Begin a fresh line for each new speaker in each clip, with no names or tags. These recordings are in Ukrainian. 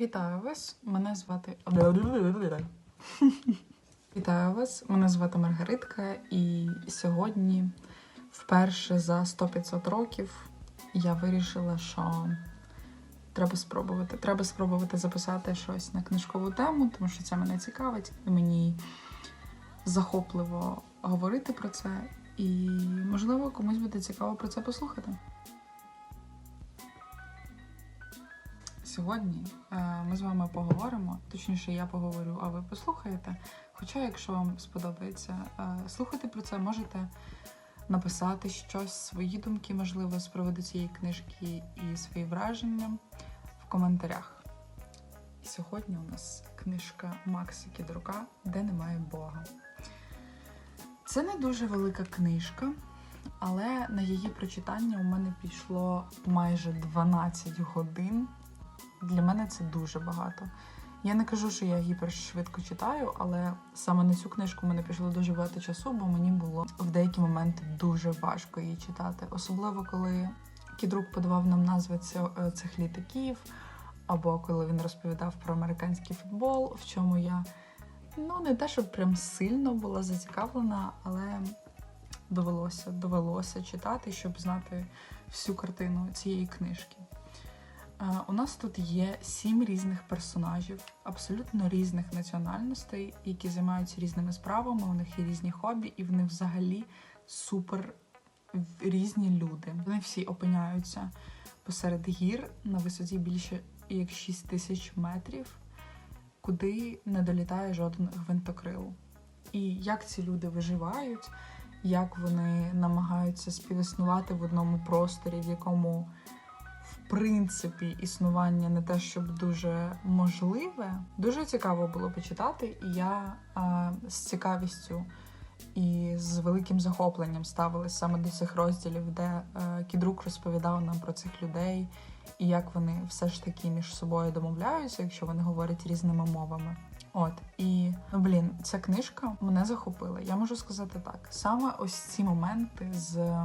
Вітаю вас! Мене звати Вітаю вас! Мене звати Маргаритка, і сьогодні, вперше за 100-500 років, я вирішила, що треба спробувати. Треба спробувати записати щось на книжкову тему, тому що це мене цікавить, і мені захопливо говорити про це. І, можливо, комусь буде цікаво про це послухати. Сьогодні е, ми з вами поговоримо, точніше, я поговорю, а ви послухаєте. Хоча, якщо вам сподобається е, слухати про це, можете написати щось, свої думки, можливо, з приводу цієї книжки і свої враження в коментарях. Сьогодні у нас книжка Макса Кідрука Де немає Бога. Це не дуже велика книжка, але на її прочитання у мене пішло майже 12 годин. Для мене це дуже багато. Я не кажу, що я гіпершвидко читаю, але саме на цю книжку мене пішло дуже багато часу, бо мені було в деякі моменти дуже важко її читати. Особливо коли Кідрук подавав нам назви цих літаків, або коли він розповідав про американський футбол, в чому я ну не те, щоб прям сильно була зацікавлена, але довелося, довелося читати, щоб знати всю картину цієї книжки. У нас тут є сім різних персонажів, абсолютно різних національностей, які займаються різними справами, у них є різні хобі, і вони взагалі супер різні люди. Вони всі опиняються посеред гір на висоті більше як 6 тисяч метрів, куди не долітає жоден гвинтокрил. І як ці люди виживають, як вони намагаються співіснувати в одному просторі, в якому принципі існування не те, щоб дуже можливе. Дуже цікаво було почитати, і я а, з цікавістю і з великим захопленням ставилась саме до цих розділів, де е, Кідрук розповідав нам про цих людей і як вони все ж таки між собою домовляються, якщо вони говорять різними мовами. От і ну блін, ця книжка мене захопила. Я можу сказати так: саме ось ці моменти з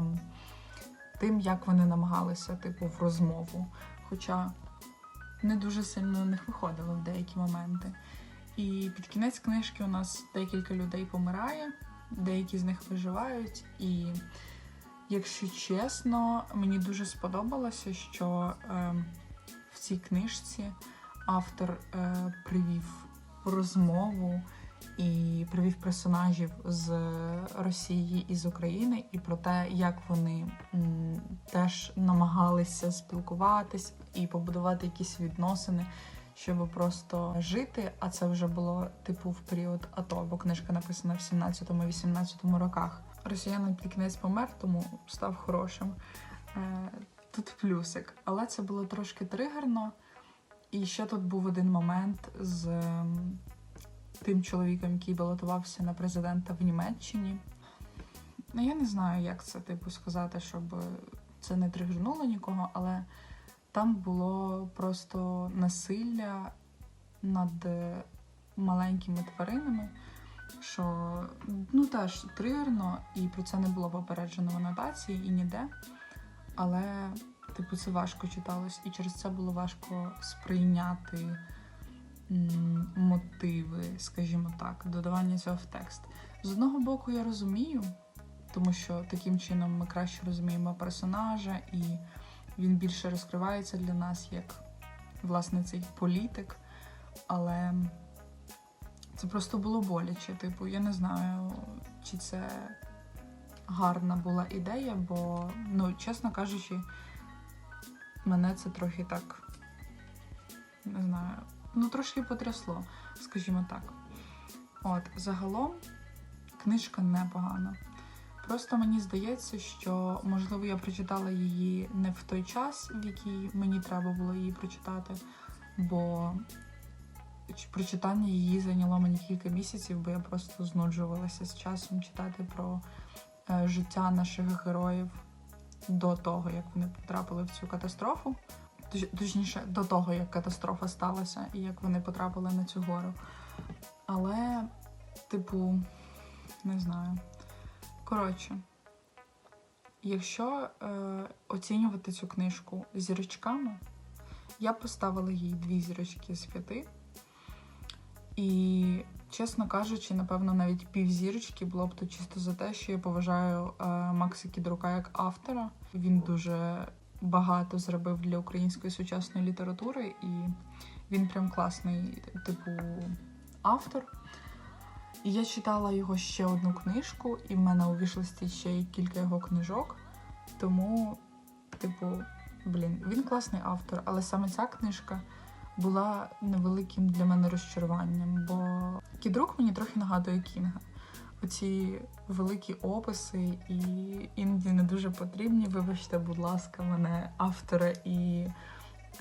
тим, як вони намагалися, типу, в розмову. Хоча не дуже сильно у них виходило в деякі моменти. І під кінець книжки у нас декілька людей помирає, деякі з них виживають. І, якщо чесно, мені дуже сподобалося, що е, в цій книжці автор е, привів розмову і привів персонажів з Росії і з України, і про те, як вони теж намагалися спілкуватись і побудувати якісь відносини, щоб просто жити. А це вже було типу в період АТО, бо книжка написана в 17-18 роках. Росіянин під кінець помер, тому став хорошим. Е, Тут плюсик, але це було трошки тригерно. І ще тут був один момент з тим чоловіком, який балотувався на президента в Німеччині. Ну, я не знаю, як це типу сказати, щоб це не тригернуло нікого, але там було просто насилля над маленькими тваринами, що ну теж тригерно, і про це не було попереджено в анотації і ніде. Але, типу, це важко читалось, і через це було важко сприйняти мотиви, скажімо так, додавання цього в текст. З одного боку, я розумію, тому що таким чином ми краще розуміємо персонажа, і він більше розкривається для нас як власне цей політик. Але це просто було боляче. Типу, я не знаю, чи це гарна була ідея, бо, ну, чесно кажучи, мене це трохи так, не знаю, ну трошки потрясло, скажімо так. От, загалом, книжка непогана. Просто мені здається, що можливо я прочитала її не в той час, в який мені треба було її прочитати, бо прочитання її зайняло мені кілька місяців, бо я просто знуджувалася з часом читати про е, життя наших героїв до того, як вони потрапили в цю катастрофу. Точ- Точніше, до того, як катастрофа сталася і як вони потрапили на цю гору. Але, типу, не знаю. Коротше, якщо е, оцінювати цю книжку зірочками, Я поставила їй дві зірочки з п'яти. І, чесно кажучи, напевно, навіть пів зірочки було б то чисто за те, що я поважаю е, Макса Кідрука як автора. Він дуже багато зробив для української сучасної літератури, і він прям класний, типу, автор. І я читала його ще одну книжку, і в мене у вішлисті ще й кілька його книжок. Тому, типу, блін, він класний автор, але саме ця книжка була невеликим для мене розчаруванням, бо кідрук мені трохи нагадує Кінга. Оці великі описи і іноді не дуже потрібні. Вибачте, будь ласка, мене автори і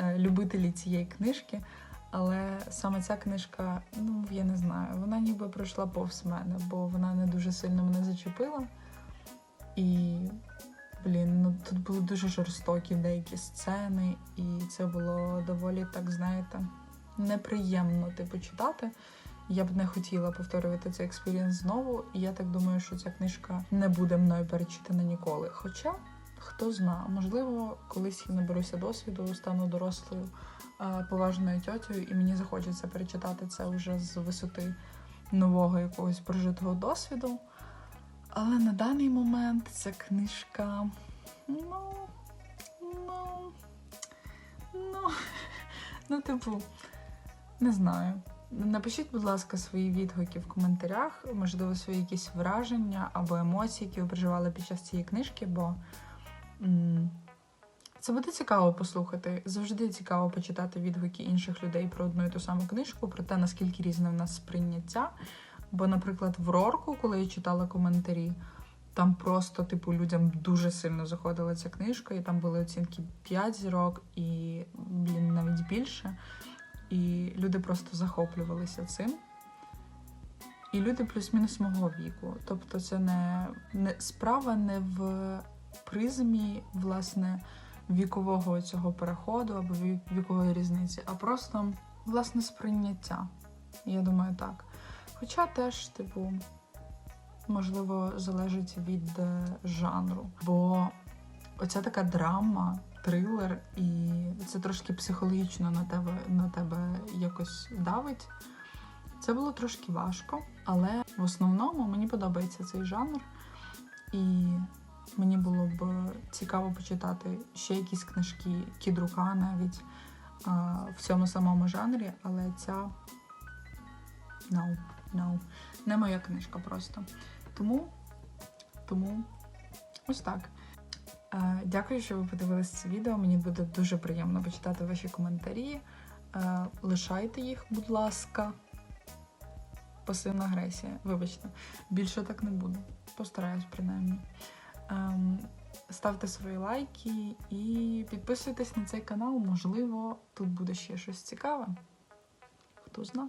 е, любителі цієї книжки. Але саме ця книжка, ну я не знаю, вона ніби пройшла повз мене, бо вона не дуже сильно мене зачепила. І, блін, ну тут були дуже жорстокі деякі сцени, і це було доволі, так знаєте, неприємно типу читати. Я б не хотіла повторювати цей експірієнс знову, і я так думаю, що ця книжка не буде мною перечитана ніколи. Хоча, хто знає, можливо, колись я наберуся досвіду, стану дорослою е, поважною тьотею, і мені захочеться перечитати це вже з висоти нового якогось прожитого досвіду. Але на даний момент ця книжка. Ну. Ну. Ну. Ну, типу, не знаю. Напишіть, будь ласка, свої відгуки в коментарях, можливо, свої якісь враження або емоції, які ви переживали під час цієї книжки, бо це буде цікаво послухати. Завжди цікаво почитати відгуки інших людей про одну і ту саму книжку, про те, наскільки різне в нас сприйняття. Бо, наприклад, в Рорку, коли я читала коментарі, там просто, типу, людям дуже сильно заходила ця книжка, і там були оцінки 5 зірок, і, блін, навіть більше. І люди просто захоплювалися цим. І люди плюс-мінус мого віку. Тобто, це не, не справа не в призмі, власне, вікового цього переходу або вікової різниці, а просто власне сприйняття. Я думаю, так. Хоча теж, типу, можливо, залежить від е, жанру. Бо оця така драма, трилер, і це трошки психологічно на тебе, на тебе якось давить. Це було трошки важко, але в основному мені подобається цей жанр, і мені було б цікаво почитати ще якісь книжки Кідрука навіть в цьому самому жанрі, але ця no, no. не моя книжка просто. Тому, тому ось так. Е, Дякую, що ви подивилися це відео. Мені буде дуже приємно почитати ваші коментарі. Е, Лишайте їх, будь ласка. Пасивна агресія. Вибачте, більше так не буде. Постараюсь, принаймні. Ем, Ставте свої лайки і підписуйтесь на цей канал. Можливо, тут буде ще щось цікаве. Хто знає.